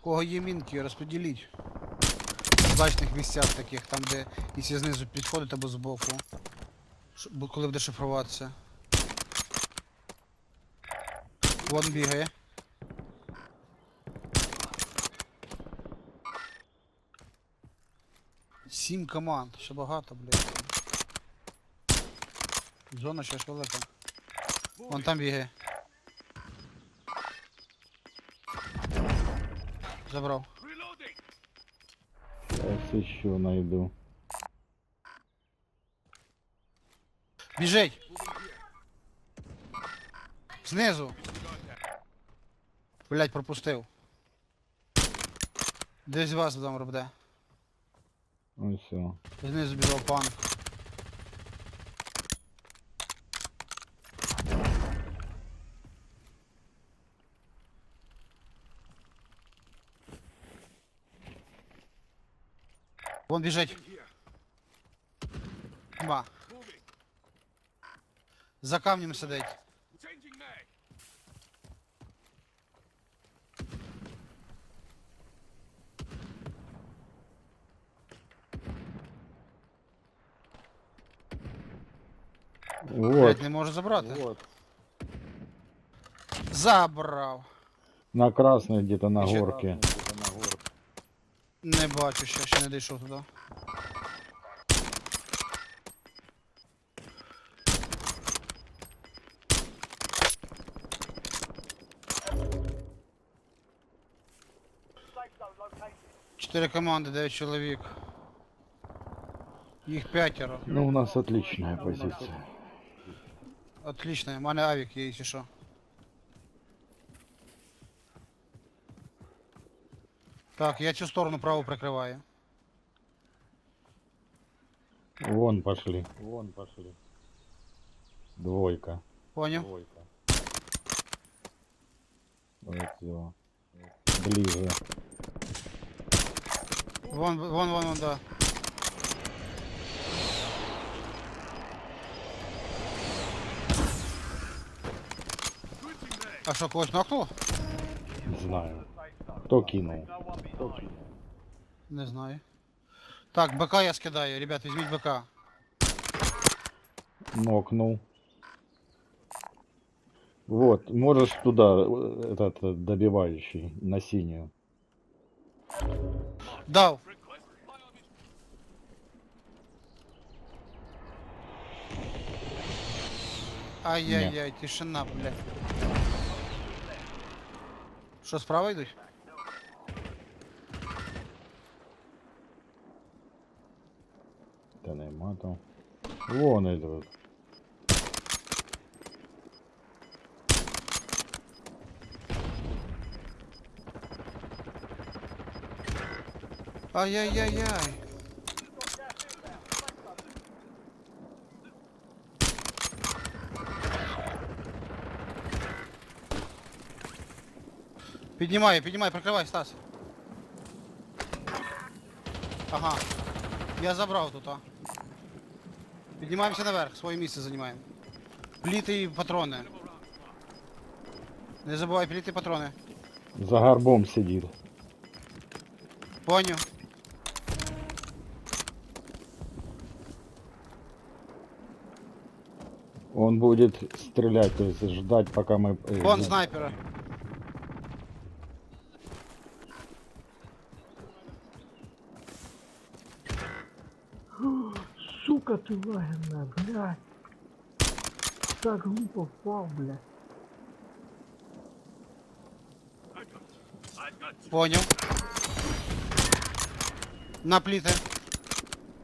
Кого є мінки, розподіліть. В удачних місцях таких, там де якщо знизу підходить або збоку. Бо Коли буде шифруватися. Вон бігає. Сім команд, ще багато, блядь. Зона ще ж велика. Вон там бігає. Забрав. Сейчас еще найду. Біжить! Знизу! Блять, пропустив. Десь вас там робде. Ну все. Знизу біжав пан. Вон біжить. Ба. За камнем сидить. Вот. Блять, не можу забрати. Вот. Забрав. На красной где-то на Еще горке. Не бачу ще, ще не дійшов туди. Чотири команди, дев'ять чоловік. Їх п'ятеро. Ну, у нас отличная позиция. Отлично, у мене авік є, якщо що. Так, я цю сторону праву прикриваю. Вон пошли. Вон пошли. Двойка. Поняв? Двойка. Всё. Ближе. Вон, вон, вон, вон, да. А що, когось нокнуло? Знаю. Кто кинул? Не знаю. Так, БК я скидаю, ребят, візьміть БК. Нокнул. Вот, можешь туда, э, этот э, добивающий, на синюю. Дав. Ай-яй-яй, тишина, блядь. Що, справа йдуть? Та нема там. Вон идут. Ай-яй-яй-яй. Піднімай, піднімай, прикривай, Стас. Ага. Я забрав тут, а. Піднімаємося наверх, своє місце займаємо. Пліти і патрони. Не забувай пліти і патрони. За горбом сидит. Поняв. Он будет стрелять, то есть ждать, пока мы... э, Вон ну, снайпера. Сука ты лагерная, блядь. Так глупо впал, блядь. Поняв. На.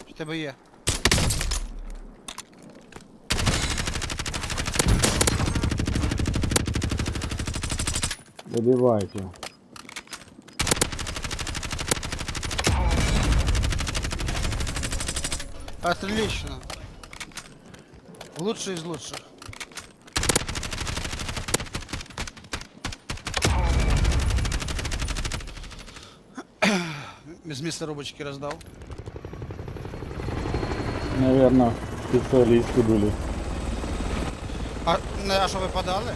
Що в тебе є? Добивайте. Отлично. Лучший из лучших. Без мясорубочки раздал. Наверное, специалисты были. А, не, а що ви подали?